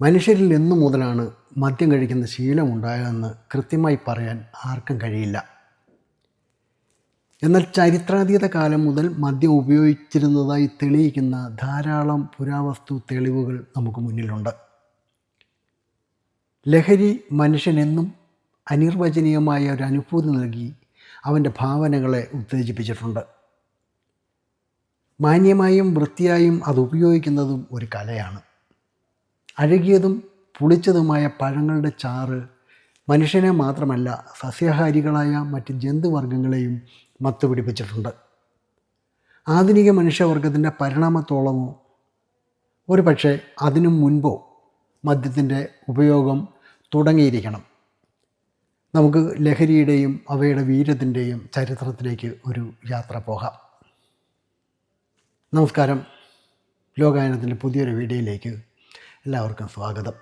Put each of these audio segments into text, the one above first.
മനുഷ്യരിൽ എന്നു മുതലാണ് മദ്യം കഴിക്കുന്ന ശീലമുണ്ടായതെന്ന് കൃത്യമായി പറയാൻ ആർക്കും കഴിയില്ല. എന്നാൽ ചരിത്രാതീത കാലം മുതൽ മദ്യം ഉപയോഗിച്ചിരുന്നതായി തെളിയിക്കുന്ന ധാരാളം പുരാവസ്തു തെളിവുകൾ നമുക്ക് മുന്നിലുണ്ട്. ലഹരി മനുഷ്യനെന്നും അനിർവചനീയമായ ഒരു അനുഭൂതി നൽകി അവന്റെ ഭാവനകളെ ഉത്തേജിപ്പിച്ചിട്ടുണ്ട്. മാന്യമായും വൃത്തിയായും അത് ഉപയോഗിക്കുന്നതും ഒരു കലയാണ്. അഴുകിയതും പുളിച്ചതുമായ പഴങ്ങളുടെ ചാറ് മനുഷ്യനെ മാത്രമല്ല സസ്യാഹാരികളായ മറ്റ് ജന്തുവർഗങ്ങളെയും മത്തുപിടിപ്പിച്ചിട്ടുണ്ട്. ആധുനിക മനുഷ്യവർഗത്തിന്റെ പരിണാമത്തോളമോ? ഒരു പക്ഷേ അതിനു മുൻപോ മദ്യത്തിന്റെ ഉപയോഗം തുടങ്ങിയിരിക്കണം. നമുക്ക് ലഹരിയുടെയും അവയുടെ വീര്യത്തിന്റെയും ചരിത്രത്തിലേക്ക് ഒരു യാത്ര പോകാം. നമസ്കാരം. ലോകായനത്തിന്റെ പുതിയൊരു വീഡിയോയിലേക്ക് എല്ലാവർക്കും സ്വാഗതം.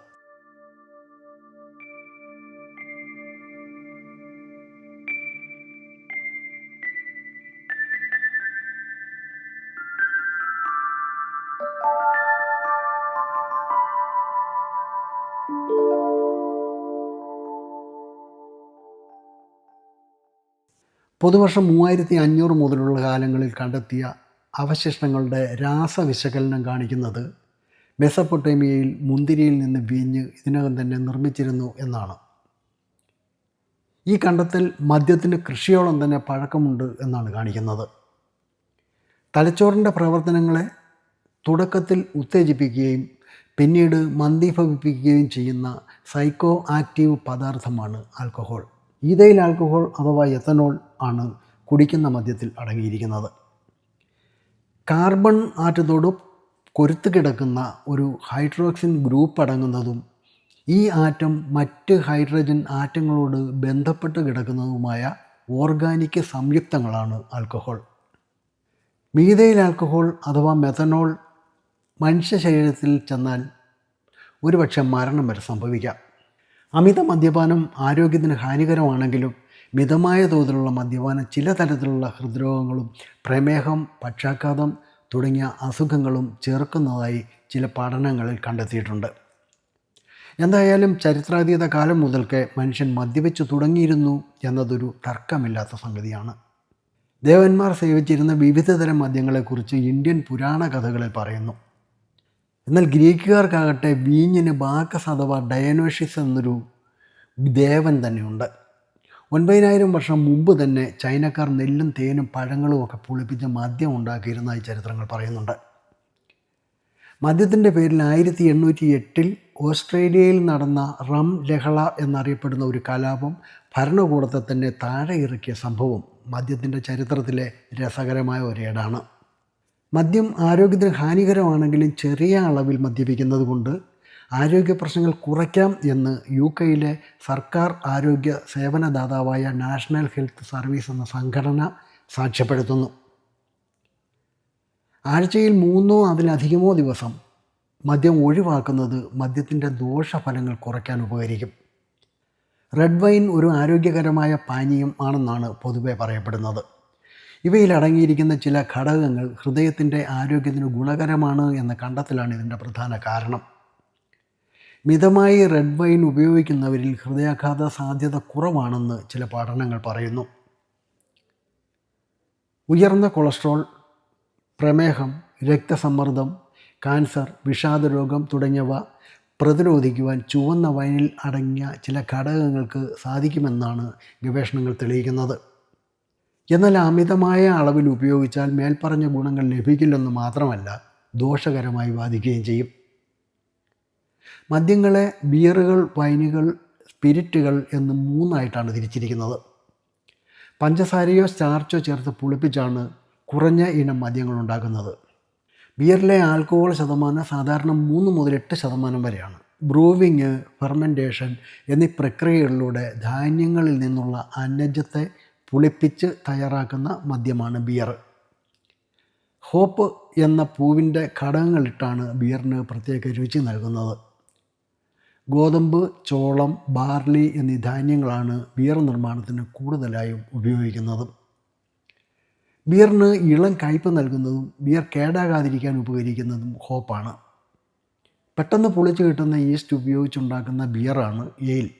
പൊതുവർഷം മൂവായിരത്തി അഞ്ഞൂറ് മുതലുള്ള കാലങ്ങളിൽ കണ്ടെത്തിയ അവശിഷ്ടങ്ങളുടെ രാസവിശകലനം കാണിക്കുന്നത് മെസപ്പൊട്ടേമിയയിൽ മുന്തിരിയിൽ നിന്ന് വീഞ്ഞ് ഇതിനകം തന്നെ നിർമ്മിച്ചിരുന്നു എന്നാണ്. ഈ കണ്ടെത്തൽ മദ്യത്തിന് കൃഷിയോളം തന്നെ പഴക്കമുണ്ട് എന്നാണ് കാണിക്കുന്നത്. തലച്ചോറിന്റെ പ്രവർത്തനങ്ങളെ തുടക്കത്തിൽ ഉത്തേജിപ്പിക്കുകയും പിന്നീട് മന്ദീഭവിപ്പിക്കുകയും ചെയ്യുന്ന സൈക്കോ ആക്റ്റീവ് പദാർത്ഥമാണ് ആൽക്കഹോൾ. ഈതയിൽ ആൽക്കഹോൾ അഥവാ എത്തനോൾ ആണ് കുടിക്കുന്ന മദ്യത്തിൽ അടങ്ങിയിരിക്കുന്നത്. കാർബൺ ആറ്റത്തോട് കൊരുത്ത് കിടക്കുന്ന ഒരു ഹൈഡ്രോക്സിൻ ഗ്രൂപ്പ് അടങ്ങുന്നതും ഈ ആറ്റം മറ്റ് ഹൈഡ്രജൻ ആറ്റങ്ങളോട് ബന്ധപ്പെട്ട് കിടക്കുന്നതുമായ ഓർഗാനിക് സംയുക്തങ്ങളാണ് ആൽക്കഹോൾ. മീതയിൽ ആൽക്കഹോൾ അഥവാ മെത്തനോൾ മനുഷ്യ ശരീരത്തിൽ ചെന്നാൽ ഒരുപക്ഷെ മരണം വരെ സംഭവിക്കാം. അമിത മദ്യപാനം ആരോഗ്യത്തിന് ഹാനികരമാണെങ്കിലും മിതമായ തോതിലുള്ള മദ്യപാനം ചില തരത്തിലുള്ള ഹൃദ്രോഗങ്ങളും പ്രമേഹം പക്ഷാഘാതം തുടങ്ങിയ അസുഖങ്ങളും ചേർക്കുന്നതായി ചില പഠനങ്ങളിൽ കണ്ടെത്തിയിട്ടുണ്ട്. എന്തായാലും ചരിത്രാതീത കാലം മുതൽക്കേ മനുഷ്യൻ മദ്യപിച്ച് തുടങ്ങിയിരുന്നു എന്നതൊരു തർക്കമില്ലാത്ത സംഗതിയാണ്. ദേവന്മാർ സേവിച്ചിരുന്ന വിവിധതരം മദ്യങ്ങളെക്കുറിച്ച് ഇന്ത്യൻ പുരാണ കഥകളിൽ പറയുന്നു. എന്നാൽ ഗ്രീക്കുകാർക്കാകട്ടെ വീഞ്ഞിന് ബാക്കസ് അഥവാ ഡയനോഷിസ് എന്നൊരു ദേവൻ തന്നെയുണ്ട്. ഒൻപതിനായിരം വർഷം മുമ്പ് തന്നെ ചൈനക്കാർ നെല്ലും തേനും പഴങ്ങളും ഒക്കെ പുളിപ്പിച്ച് മദ്യം ഉണ്ടാക്കിയിരുന്നതായി ചരിത്രങ്ങൾ പറയുന്നുണ്ട്. മദ്യത്തിന്റെ പേരിൽ ആയിരത്തി എണ്ണൂറ്റി എട്ടിൽ ഓസ്ട്രേലിയയിൽ നടന്ന റം ലഹള എന്നറിയപ്പെടുന്ന ഒരു കലാപം ഭരണകൂടത്തെ തന്നെ താഴെ ഇറക്കിയ സംഭവം മദ്യത്തിന്റെ ചരിത്രത്തിലെ രസകരമായ ഒരേടാണ് മദ്യം ആരോഗ്യത്തിന് ഹാനികരമാണെങ്കിലും ചെറിയ അളവിൽ മദ്യപിക്കുന്നത് കൊണ്ട് ആരോഗ്യ പ്രശ്നങ്ങൾ കുറയ്ക്കാം എന്ന് യു കെയിലെ സർക്കാർ ആരോഗ്യ സേവനദാതാവായ നാഷണൽ ഹെൽത്ത് സർവീസ് എന്ന സംഘടന സാക്ഷ്യപ്പെടുത്തുന്നു. ആഴ്ചയിൽ മൂന്നോ അതിലധികമോ ദിവസം മദ്യം ഒഴിവാക്കുന്നത് മദ്യത്തിന്റെ ദോഷഫലങ്ങൾ കുറയ്ക്കാൻ ഉപകരിക്കും. റെഡ് വൈൻ ഒരു ആരോഗ്യകരമായ പാനീയം ആണെന്നാണ് പൊതുവെ പറയപ്പെടുന്നത്. ഇവയിൽ അടങ്ങിയിരിക്കുന്ന ചില ഘടകങ്ങൾ ഹൃദയത്തിന്റെ ആരോഗ്യത്തിന് ഗുണകരമാണ് എന്ന കണ്ടെത്തലാണ് ഇതിന്റെ പ്രധാന കാരണം. മിതമായി റെഡ് വൈൻ ഉപയോഗിക്കുന്നവരിൽ ഹൃദയാഘാത സാധ്യത കുറവാണെന്ന് ചില പഠനങ്ങൾ പറയുന്നു. ഉയർന്ന കൊളസ്ട്രോൾ പ്രമേഹം രക്തസമ്മർദ്ദം കാൻസർ വിഷാദരോഗം തുടങ്ങിയവ പ്രതിരോധിക്കുവാൻ ചുവന്ന വൈനിൽ അടങ്ങിയ ചില ഘടകങ്ങൾക്ക് സാധിക്കുമെന്നാണ് ഗവേഷണങ്ങൾ തെളിയിക്കുന്നത്. എന്നാൽ അമിതമായ അളവിൽ ഉപയോഗിച്ചാൽ മേൽപ്പറഞ്ഞ ഗുണങ്ങൾ ലഭിക്കില്ലെന്ന് മാത്രമല്ല ദോഷകരമായി ബാധിക്കുകയും ചെയ്യും. മദ്യങ്ങളെ ബിയറുകൾ വൈനുകൾ സ്പിരിറ്റുകൾ എന്ന് മൂന്നായിട്ടാണ് തിരിച്ചിരിക്കുന്നത്. പഞ്ചസാരയോ സ്റ്റാർച്ചോ ചേർത്ത് പുളിപ്പിച്ചാണ് കുറഞ്ഞ ഇനം മദ്യങ്ങൾ ഉണ്ടാക്കുന്നത്. ബിയറിലെ ആൽക്കഹോൾ ശതമാനം സാധാരണ മൂന്ന് മുതൽ എട്ട് ശതമാനം വരെയാണ്. ബ്രൂവിങ് ഫെർമെന്റേഷൻ എന്നീ പ്രക്രിയകളിലൂടെ ധാന്യങ്ങളിൽ നിന്നുള്ള അന്നജത്തെ പുളിപ്പിച്ച് തയ്യാറാക്കുന്ന മദ്യമാണ് ബിയർ. ഹോപ്പ് എന്ന പൂവിന്റെ ഘടകങ്ങളിട്ടാണ് ബിയറിന് പ്രത്യേക രുചി നൽകുന്നത്. ഗോതമ്പ് ചോളം ബാർലി എന്നീ ധാന്യങ്ങളാണ് ബിയർ നിർമ്മാണത്തിന് കൂടുതലായും ഉപയോഗിക്കുന്നത്. ബിയറിന് ഇളം കയ്പ് നൽകുന്നതും ബിയർ കേടാകാതിരിക്കാൻ ഉപകരിക്കുന്നതും ഹോപ്പാണ്. പെട്ടെന്ന് പൊളിച്ചു കിട്ടുന്ന ഈസ്റ്റ് ഉപയോഗിച്ചുണ്ടാക്കുന്ന ബിയറാണ് എയിൽ.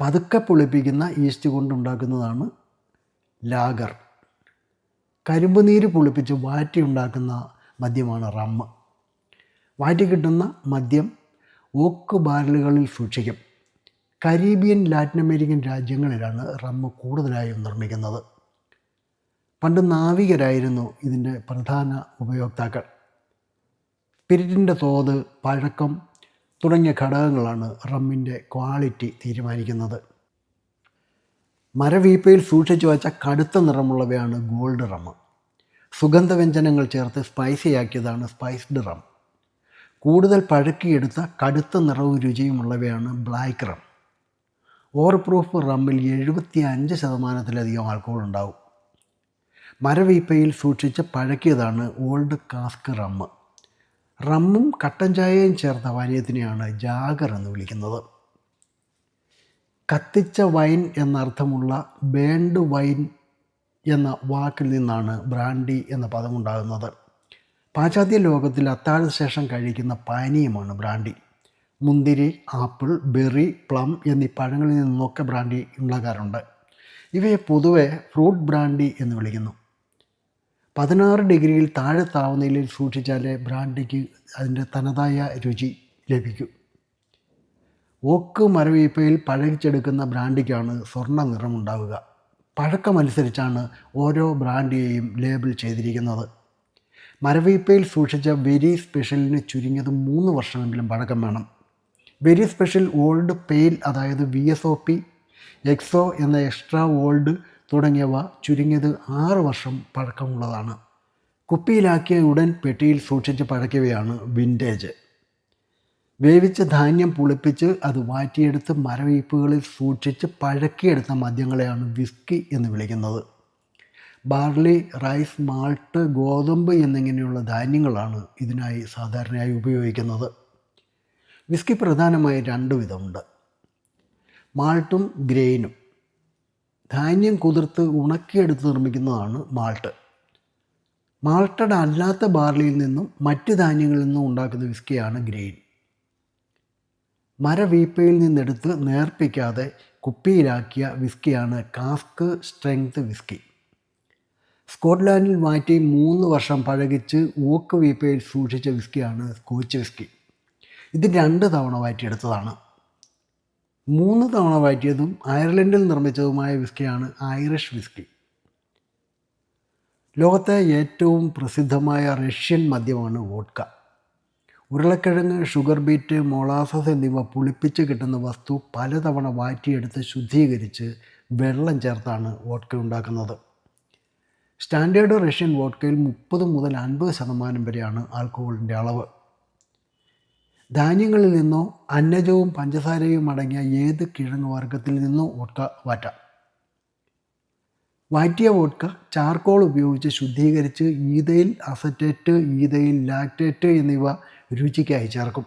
പതുക്കെ പുളിപ്പിക്കുന്ന ഈസ്റ്റ് കൊണ്ടുണ്ടാക്കുന്നതാണ് ലാഗർ. കരിമ്പ് നീര് പുളിപ്പിച്ച് വാറ്റി ഉണ്ടാക്കുന്ന മദ്യമാണ് റമ്മ്. വാറ്റി കിട്ടുന്ന മദ്യം ഓക്ക് ബാരലുകളിൽ സൂക്ഷിക്കും. കരീബിയൻ ലാറ്റിൻ അമേരിക്കൻ രാജ്യങ്ങളിലാണ് റമ്മ് കൂടുതലായും നിർമ്മിക്കുന്നത്. പണ്ട് നാവികരായിരുന്നു ഇതിന്റെ പ്രധാന ഉപയോക്താക്കൾ. സ്പിരിറ്റിന്റെ തോത് പഴക്കം തുടങ്ങിയ ഘടകങ്ങളാണ് റമ്മിന്റെ ക്വാളിറ്റി തീരുമാനിക്കുന്നത്. മരവീപ്പയിൽ സൂക്ഷിച്ചു വച്ച കടുത്ത നിറമുള്ളവയാണ് ഗോൾഡ് റമ്മ് സുഗന്ധവ്യഞ്ജനങ്ങൾ ചേർത്ത് സ്പൈസിയാക്കിയതാണ് സ്പൈസ്ഡ് റം. കൂടുതൽ പഴക്കിയെടുത്ത കടുത്ത നിറവും രുചിയുമുള്ളവയാണ് ബ്ലാക്ക് റം ഓവർ പ്രൂഫ് റമ്മിൽ എഴുപത്തി അഞ്ച് ശതമാനത്തിലധികം ആൽക്കഹോൾ ഉണ്ടാവും മരവീപ്പയിൽ സൂക്ഷിച്ച് പഴക്കിയതാണ് ഓൾഡ് കാസ്ക് റമ്മ് റമ്മും കട്ടൻ ചായയും ചേർത്ത പാനീയത്തിനെയാണ് ജാഗർ എന്ന് വിളിക്കുന്നത്. കത്തിച്ച വൈൻ എന്നർത്ഥമുള്ള ബേൺഡ് വൈൻ എന്ന വാക്കിൽ നിന്നാണ് ബ്രാൻഡി എന്ന പദമുണ്ടാകുന്നത്. പാശ്ചാത്യ ലോകത്തിൽ അത്താഴ ശേഷം കഴിക്കുന്ന പാനീയമാണ് ബ്രാൻഡി. മുന്തിരി ആപ്പിൾ ബെറി പ്ലം എന്നീ പഴങ്ങളിൽ നിന്നൊക്കെ ബ്രാൻഡി ഉണ്ടാകാറുണ്ട്. ഇവയെ പൊതുവെ ഫ്രൂട്ട് ബ്രാൻഡി എന്ന് വിളിക്കുന്നു. പതിനാറ് ഡിഗ്രിയിൽ താഴെ താപനിലയിൽ സൂക്ഷിച്ചാലേ ബ്രാൻഡിക്ക് അതിന്റെ തനതായ രുചി ലഭിക്കൂ. ഓക്ക് മരവീപ്പയിൽ പഴകിച്ചെടുക്കുന്ന ബ്രാൻഡിക്കാണ് സ്വർണ നിറമുണ്ടാവുക പഴക്കമനുസരിച്ചാണ് ഓരോ ബ്രാൻഡിയെയും ലേബിൾ ചെയ്തിരിക്കുന്നത്. മരവീപ്പയിൽ സൂക്ഷിച്ച വെരി സ്പെഷ്യലിന് ചുരുങ്ങിയത് മൂന്ന് വർഷമെങ്കിലും പഴക്കം വേണം. വെരി സ്പെഷ്യൽ ഓൾഡ് പെയിൽ അതായത് V S O P XO എന്ന എക്സ്ട്രാ ഓൾഡ് തുടങ്ങിയവ ചുരുങ്ങിയത് ആറ് വർഷം പഴക്കമുള്ളതാണ്. കുപ്പിയിലാക്കിയ ഉടൻ പെട്ടിയിൽ സൂക്ഷിച്ച് പഴക്കിയവയാണ് വിന്റേജ് വേവിച്ച ധാന്യം പുളിപ്പിച്ച് അത് വാറ്റിയെടുത്ത് മരവീപ്പുകളിൽ സൂക്ഷിച്ച് പഴക്കിയെടുത്ത മദ്യങ്ങളെയാണ് വിസ്കി എന്ന് വിളിക്കുന്നത്. ബാർലി റൈസ് മാൾട്ട് ഗോതമ്പ് എന്നിങ്ങനെയുള്ള ധാന്യങ്ങളാണ് ഇതിനായി സാധാരണയായി ഉപയോഗിക്കുന്നത്. വിസ്കി പ്രധാനമായി രണ്ട് വിധമുണ്ട്. മാൾട്ടും ഗ്രെയിനും. ധാന്യം കുതിർത്ത് ഉണക്കിയെടുത്ത് നിർമ്മിക്കുന്നതാണ് മാൾട്ട്. മാൾട്ടഡ് അല്ലാത്ത ബാർലിയിൽ നിന്നും മറ്റ് ധാന്യങ്ങളിൽ നിന്നും ഉണ്ടാക്കുന്ന വിസ്കിയാണ് ഗ്രെയിൻ. മരവീപ്പയിൽ നിന്നെടുത്ത് നേർപ്പിക്കാതെ കുപ്പിയിലാക്കിയ വിസ്കിയാണ് കാസ്ക് സ്ട്രെങ്ത് വിസ്കി. സ്കോട്ട്ലാൻഡിൽ മാറ്റി മൂന്ന് വർഷം പഴകിച്ച് ഓക്ക് വീപ്പയിൽ സൂക്ഷിച്ച വിസ്കിയാണ് സ്കോച്ച് വിസ്കി. ഇത് രണ്ട് തവണ വാറ്റിയെടുത്തതാണ്. മൂന്ന് തവണ വാറ്റിയതും അയർലൻഡിൽ നിർമ്മിച്ചതുമായ വിസ്കിയാണ് ഐറിഷ് വിസ്കി. ലോകത്തെ ഏറ്റവും പ്രസിദ്ധമായ റഷ്യൻ മദ്യമാണ് വോഡ്ക ഉരുളക്കിഴങ്ങ് ഷുഗർ ബീറ്റ് മൊളാസസ് എന്നിവ പുളിപ്പിച്ച് കിട്ടുന്ന വസ്തു പലതവണ വാറ്റിയെടുത്ത് ശുദ്ധീകരിച്ച് വെള്ളം ചേർത്താണ് വോഡ്ക ഉണ്ടാക്കുന്നത്. സ്റ്റാൻഡേർഡ് റഷ്യൻ വോഡ്കയിൽ മുപ്പത് മുതൽ അൻപത് ശതമാനം വരെയാണ് ആൽക്കഹോളിന്റെ അളവ്. ധാന്യങ്ങളിൽ നിന്നോ അന്നജവും പഞ്ചസാരയും അടങ്ങിയ ഏത് കിഴങ്ങ് വർഗത്തിൽ നിന്നോ വോഡ്ക വാറ്റാം. വാറ്റിയ വോഡ്ക ചാർക്കോൾ ഉപയോഗിച്ച് ശുദ്ധീകരിച്ച് ഈതയിൽ അസറ്റേറ്റ് ഈതയിൽ ലാക്ടേറ്റ് എന്നിവ രുചിക്കായി ചേർക്കും.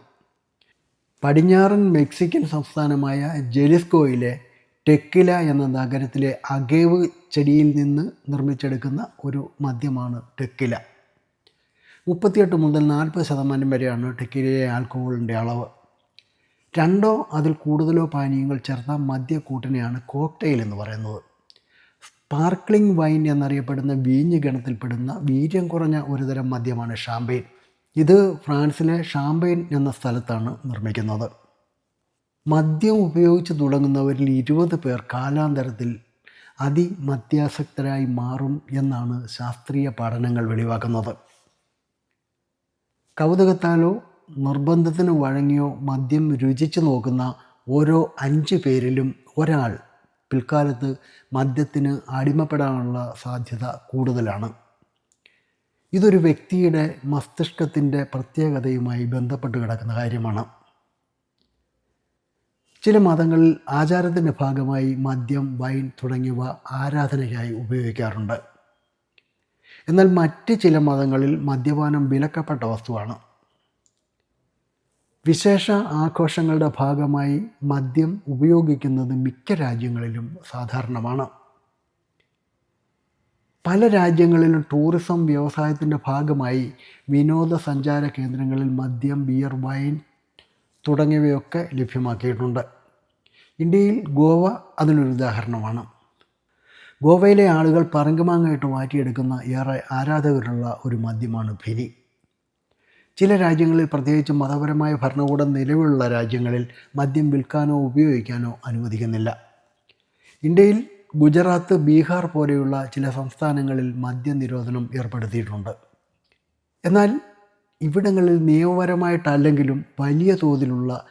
പടിഞ്ഞാറൻ മെക്സിക്കൻ സംസ്ഥാനമായ ജെലിസ്കോയിലെ ടെക്കില എന്ന നഗരത്തിലെ അഗേവ് ചെടിയിൽ നിന്ന് നിർമ്മിച്ചെടുക്കുന്ന ഒരു മദ്യമാണ് ടെക്കില. മുപ്പത്തിയെട്ട് മുതൽ നാൽപ്പത് ശതമാനം വരെയാണ് ടെക്കിലയിലെ ആൽക്കഹോളിന്റെ അളവ്. രണ്ടോ അതിൽ കൂടുതലോ പാനീയങ്ങൾ ചേർത്ത മദ്യക്കൂട്ടിനെയാണ് കോക്ടെയിൽ എന്ന് പറയുന്നത്. സ്പാർക്ലിംഗ് വൈൻ എന്നറിയപ്പെടുന്ന വീഞ്ഞ് ഗണത്തിൽപ്പെടുന്ന വീര്യം കുറഞ്ഞ ഒരുതരം മദ്യമാണ് ഷാമ്പെയിൻ. ഇത് ഫ്രാൻസിലെ ഷാമ്പെയിൻ എന്ന സ്ഥലത്താണ് നിർമ്മിക്കുന്നത്. മദ്യം ഉപയോഗിച്ച് തുടങ്ങുന്നവരിൽ ഇരുപത് പേർ കാലാന്തരത്തിൽ അതിമദ്യാസക്തരായി മാറും എന്നാണ് ശാസ്ത്രീയ പഠനങ്ങൾ വെളിവാക്കുന്നത്. കൗതുകത്താലോ നിർബന്ധത്തിന് വഴങ്ങിയോ മദ്യം രുചിച്ചു നോക്കുന്ന ഓരോ അഞ്ച് പേരിലും ഒരാൾ പിൽക്കാലത്ത് മദ്യത്തിന് അടിമപ്പെടാനുള്ള സാധ്യത കൂടുതലാണ്. ഇതൊരു വ്യക്തിയുടെ മസ്തിഷ്കത്തിന്റെ പ്രത്യേകതയുമായി ബന്ധപ്പെട്ട് കിടക്കുന്ന കാര്യമാണ്. ചില മതങ്ങളിൽ ആചാരത്തിന്റെ ഭാഗമായി മദ്യം വൈൻ തുടങ്ങിയവ ആരാധനയ്ക്കായി ഉപയോഗിക്കാറുണ്ട്. എന്നാൽ മറ്റ് ചില മതങ്ങളിൽ മദ്യപാനം വിലക്കപ്പെട്ട വസ്തുവാണ്. വിശേഷ ആഘോഷങ്ങളുടെ ഭാഗമായി മദ്യം ഉപയോഗിക്കുന്നത് മിക്ക രാജ്യങ്ങളിലും സാധാരണമാണ്. പല രാജ്യങ്ങളിലും ടൂറിസം വ്യവസായത്തിന്റെ ഭാഗമായി വിനോദസഞ്ചാര കേന്ദ്രങ്ങളിൽ മദ്യം ബിയർ വൈൻ തുടങ്ങിയവയൊക്കെ ലഭ്യമാക്കിയിട്ടുണ്ട്. ഇന്ത്യയിൽ ഗോവ അതിനൊരു ഉദാഹരണമാണ്. ഗോവയിലെ ആളുകൾ പറങ്കുമാങ്ങായിട്ട് മാറ്റിയെടുക്കുന്ന ഏറെ ആരാധകരുള്ള ഒരു മദ്യമാണ് ഭിനി ചില രാജ്യങ്ങളിൽ പ്രത്യേകിച്ച് മതപരമായ ഭരണകൂടം നിലവിലുള്ള രാജ്യങ്ങളിൽ മദ്യം വിൽക്കാനോ ഉപയോഗിക്കാനോ അനുവദിക്കുന്നില്ല. ഇന്ത്യയിൽ ഗുജറാത്ത് ബീഹാർ പോലെയുള്ള ചില സംസ്ഥാനങ്ങളിൽ മദ്യനിരോധനം ഏർപ്പെടുത്തിയിട്ടുണ്ട്. എന്നാൽ ഇവിടങ്ങളിൽ നിയമപരമായിട്ടല്ലെങ്കിലും വലിയ തോതിലുള്ള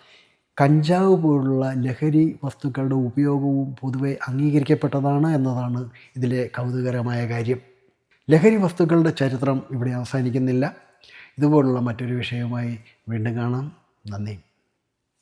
കഞ്ചാവ് പോലുള്ള ലഹരി വസ്തുക്കളുടെ ഉപയോഗവും പൊതുവെ അംഗീകരിക്കപ്പെട്ടതാണ് എന്നതാണ് ഇതിലെ കൗതുകരമായ കാര്യം. ലഹരി വസ്തുക്കളുടെ ചരിത്രം ഇവിടെ അവസാനിക്കുന്നില്ല. ഇതുപോലുള്ള മറ്റൊരു വിഷയവുമായി വീണ്ടും കാണാം. നന്ദി.